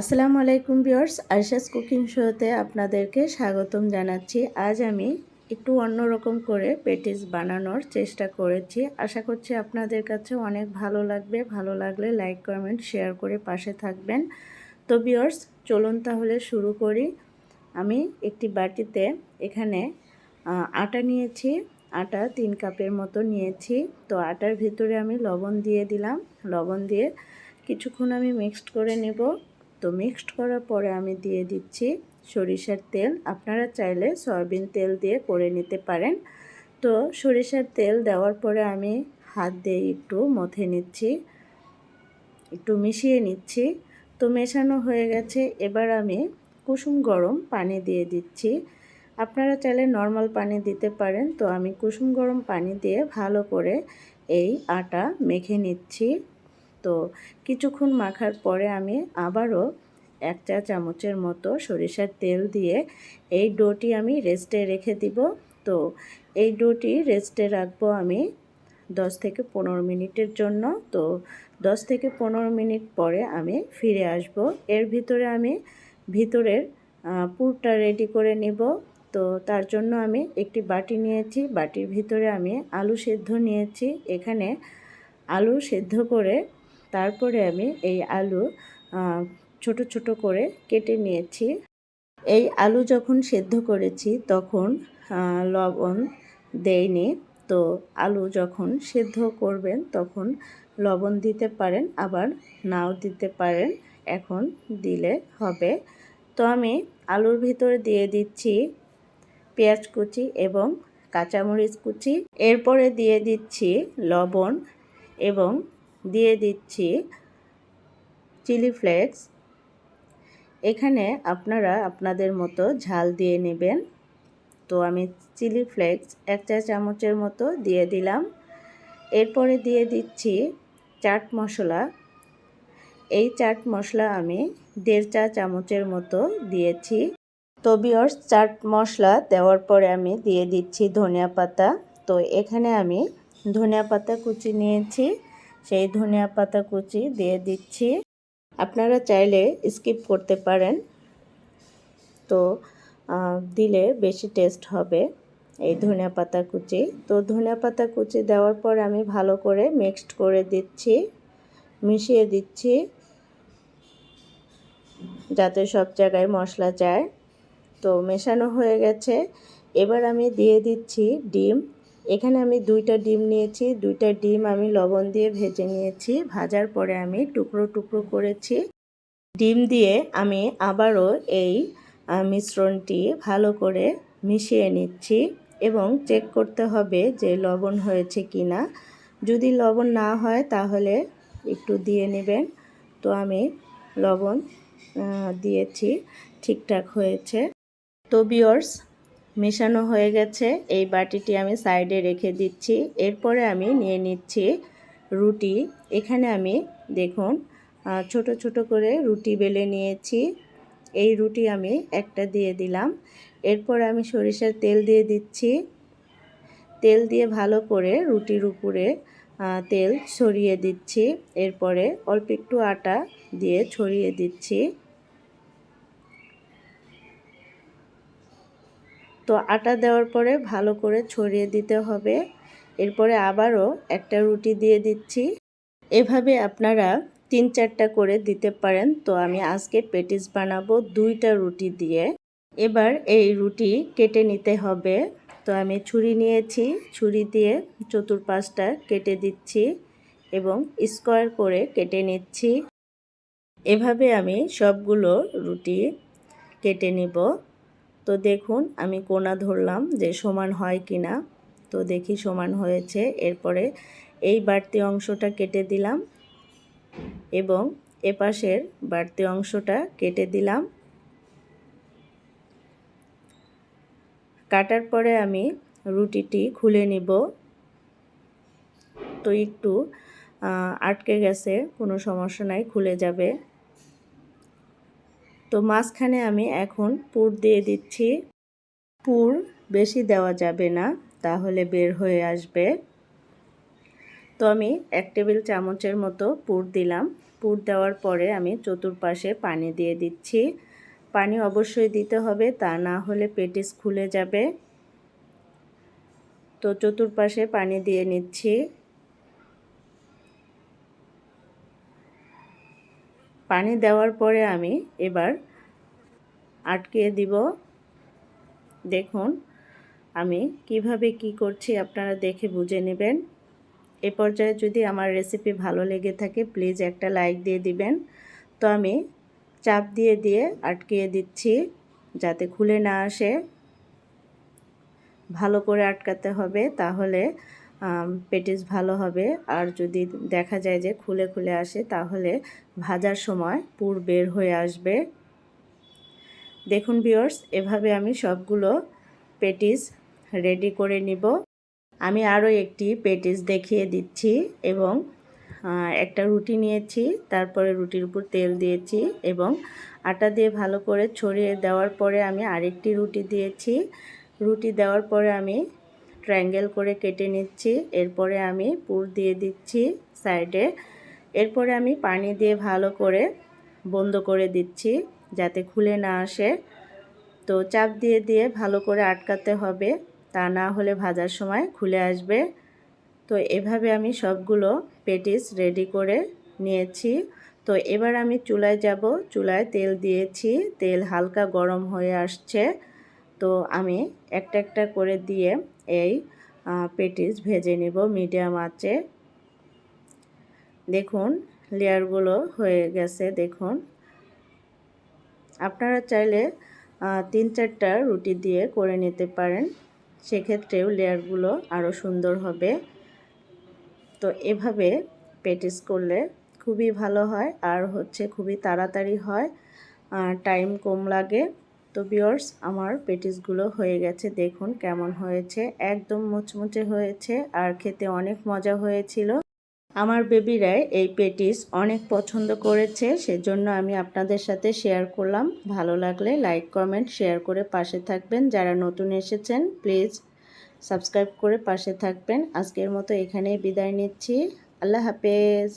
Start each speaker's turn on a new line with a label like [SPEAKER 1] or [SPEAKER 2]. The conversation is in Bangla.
[SPEAKER 1] আসসালামু আলাইকুম ভিউয়ার্স আরশাস কুকিং শোতে আপনাদেরকে স্বাগতম জানাচ্ছি। আজ আমি একটু অন্যরকম করে পেটিস বানানোর চেষ্টা করেছি। আশা করছি আপনাদের কাছে অনেক ভালো লাগবে। ভালো লাগলে লাইক, কমেন্ট, শেয়ার করে পাশে থাকবেন। তো ভিউয়ার্স, চলুন তাহলে শুরু করি। আমি একটি বাটিতে এখানে আটা নিয়েছি। আটা তিন কাপের মতো নিয়েছি। তো আটার ভিতরে আমি লবণ দিয়ে দিলাম। লবণ দিয়ে কিছুক্ষণ আমি মিক্সড করে নেব। তো মিক্সড করার পরে আমি দিয়ে দিচ্ছি সরিষার তেল। আপনারা চাইলে সয়াবিন তেল দিয়ে করে নিতে পারেন। তো সরিষার তেল দেওয়ার পরে আমি হাত দিয়ে একটু মথে নিচ্ছি, একটু মিশিয়ে নিচ্ছি। তো মেশানো হয়ে গেছে। এবার আমি কুসুম গরম পানি দিয়ে দিচ্ছি। আপনারা চাইলে নর্মাল পানি দিতে পারেন। তো আমি কুসুম গরম পানি দিয়ে ভালো করে এই আটা মেখে নিচ্ছি। তো কিছুক্ষণ মাখার পরে আমি আবারও এক চা চামচের মতো সরিষার তেল দিয়ে এই ডোটি আমি রেস্টে রেখে দিব। তো এই ডোটি রেস্টে রাখব আমি দশ থেকে পনেরো মিনিটের জন্য। তো দশ থেকে পনেরো মিনিট পরে আমি ফিরে আসব। এর ভিতরে আমি ভিতরের পুরটা রেডি করে নেব। তো তার জন্য আমি একটি বাটি নিয়েছি। বাটির ভিতরে আমি আলু সেদ্ধ নিয়েছি। এখানে আলু সেদ্ধ করে তারপরে আমি এই আলু ছোট ছোট করে কেটে নিয়েছি। এই আলু যখন সেদ্ধ করেছি তখন লবণ দেইনি। তো আলু যখন সেদ্ধ করবেন তখন লবণ দিতে পারেন, আবার নাও দিতে পারেন। এখন দিলে হবে। তো আমি আলুর ভিতরে দিয়ে দিচ্ছি পেঁয়াজ কুচি এবং কাঁচামরিচ কুচি। এরপরে দিয়ে দিচ্ছি লবণ এবং দিয়ে দিচ্ছি চিলি ফ্লেক্স। এখানে আপনারা আপনাদের মতো ঝাল দিয়ে নেবেন। তো আমি চিলি ফ্লেক্স এক চা চামচের মতো দিয়ে দিলাম। এরপরে দিয়ে দিচ্ছি চাট মশলা। এই চাট মশলা আমি দেড় চা চামচের মতো দিয়েছি। তো বিয়র্স চাট মশলা দেওয়ার পরে আমি দিয়ে দিচ্ছি ধনিয়া পাতা। তো এখানে আমি ধনিয়া পাতা কুচি নিয়েছি। সেই ধনিয়া পাতা কুচি দিয়ে দিচ্ছি। আপনারা চাইলে স্কিপ করতে পারেন। তো দিলে বেশি টেস্ট হবে এই ধনিয়া পাতা কুচি। তো, ধনিয়া পাতা কুচি দেওয়ার পর আমি ভালো করে মিক্সড করে দিচ্ছি, মিশিয়ে দিচ্ছি, যাতে সব জায়গায় মশলা যায়। তো, মেশানো হয়ে গেছে। এবার আমি দিয়ে দিচ্ছি ডিম। এখানে আমি দুইটা ডিম নিয়েছি, দুইটা ডিম আমি লবণ দিয়ে ভেজে নিয়েছি, ভাজার পরে আমি টুকরো টুকরো করেছি। ডিম দিয়ে আমি আবারও এই মিশ্রণটি ভালো করে মিশিয়ে নিচ্ছি এবং চেক করতে হবে যে লবণ হয়েছে কি না যদি লবণ না হয় তাহলে একটু দিয়ে নেবেন। তো আমি লবণ দিয়েছি, ঠিকঠাক হয়েছে। তো বিয়র্স মেশানো হয়ে গেছে। এই বাটিটি আমি সাইডে রেখে দিচ্ছি। এরপরে আমি নিয়ে নিচ্ছি রুটি। এখানে আমি, দেখুন ছোট ছোট করে রুটি বেলে নিয়েছি। এই রুটি আমি একটা দিয়ে দিলাম। এরপর আমি সরিষার তেল দিয়ে দিচ্ছি। তেল দিয়ে ভালো করে রুটির উপরে তেল ছড়িয়ে দিচ্ছি। এরপরে অল্প একটু আটা দিয়ে ছড়িয়ে দিচ্ছি। তো আটা দেওয়ার পরে ভালো করে ছড়িয়ে দিতে হবে। এরপরে আবারও একটা রুটি দিয়ে দিচ্ছি। এভাবে আপনারা তিন চারটা করে দিতে পারেন। তো আমি আজকে পেটিস বানাবো দুইটা রুটি দিয়ে। এবার এই রুটি কেটে নিতে হবে। তো আমি ছুরি নিয়েছি। ছুরি দিয়ে চতুর্পাশটা কেটে দিচ্ছি এবং স্কোয়ার করে কেটে নিচ্ছি। এভাবে আমি সবগুলো রুটি কেটে নিব। তো দেখুন, আমি কোনা ধরলাম যে সমান হয় কি না। তো দেখি সমান হয়েছে। এরপরে এই বাড়তি অংশটা কেটে দিলাম এবং এপাশের বাড়তি অংশটা কেটে দিলাম। কাটার পরে আমি রুটিটি খুলে নিব। তো একটু আটকে গেছে, কোনো সমস্যা নাই, খুলে যাবে। তো মাঝখানে আমি এখন পুর দিয়ে দিচ্ছি। পুর বেশি দেওয়া যাবে না, তাহলে বের হয়ে আসবে। তো আমি এক টেবিল চামচের মতো পুর দিলাম। পুর দেওয়ার পরে আমি চতুর্পাশে পানি দিয়ে দিচ্ছি। পানি অবশ্যই দিতে হবে, তা না হলে পেটিস খুলে যাবে। তো চতুর্পাশে পানি দিয়ে নিচ্ছি। পানি দেওয়ার পরে আমি এবার আটকে দিব। দেখুন, আমি কীভাবে কি করছি আপনারা দেখে বুঝে নেবেন। এ পর্যায়ে যদি আমার রেসিপি ভালো লেগে থাকে প্লিজ একটা লাইক দিয়ে দিবেন। তো আমি চাপ দিয়ে দিয়ে আটকিয়ে দিচ্ছি যাতে খুলে না আসে। ভালো করে আটকাতে হবে, তাহলে পেটিস ভালো হবে। আর যদি দেখা যায় যে খুলে খুলে আসে, তাহলে ভাজার সময় পুর বের হয়ে আসবে। দেখুন বিয়র্স এভাবে আমি সবগুলো পেটিস রেডি করে নিব। আমি আরও একটি পেটিস দেখিয়ে দিচ্ছি এবং একটা রুটি নিয়েছি, তারপরে রুটির উপর তেল দিয়েছি এবং আটা দিয়ে ভালো করে ছড়িয়ে দেওয়ার পরে আমি আরেকটি রুটি দিয়েছি। রুটি দেওয়ার পরে আমি ট্রায়াঙ্গেল করে কেটে নিচ্ছি। এরপরে আমি পুর দিয়ে দিচ্ছি সাইডে এরপরে আমি পানি দিয়ে ভালো করে বন্ধ করে দিচ্ছি যাতে খুলে না আসে। তো চাপ দিয়ে দিয়ে ভালো করে আটকাতে হবে, তা না হলে ভাজার সময় খুলে আসবে। তো এভাবে আমি সবগুলো পেটিস রেডি করে নিয়েছি। তো এবার আমি চুলায় যাব। চুলায় তেল দিয়েছি। তেল হালকা গরম হয়ে আসছে। তো আমি একটা একটা করে দিয়ে এই পেটিস ভেজে নেব মিডিয়াম আঁচে। দেখুন, লেয়ারগুলো হয়ে গেছে, দেখুন। আপনারা চাইলে তিন চারটা রুটি দিয়ে করে নিতে পারেন। সেক্ষেত্রেও লেয়ারগুলো আরও সুন্দর হবে। তো এভাবে পেটিস করলে খুবই ভালো হয়, আর হচ্ছে খুবই তাড়াতাড়ি হয় টাইম কম লাগে। তো বিয়র্স আমার পেটিসগুলো হয়ে গেছে। দেখুন কেমন হয়েছে। একদম মুচমুচে হয়েছে আর খেতে অনেক মজা হয়েছিল। আমার বেবিরাই এই পেটিস অনেক পছন্দ করেছে, সেজন্য আমি আপনাদের সাথে শেয়ার করলাম। ভালো লাগলে লাইক, কমেন্ট, শেয়ার করে পাশে থাকবেন। যারা নতুন এসেছেন, প্লিজ সাবস্ক্রাইব করে পাশে থাকবেন। আজকের মতো এখানেই বিদায় নিচ্ছি। আল্লাহ হাফেজ।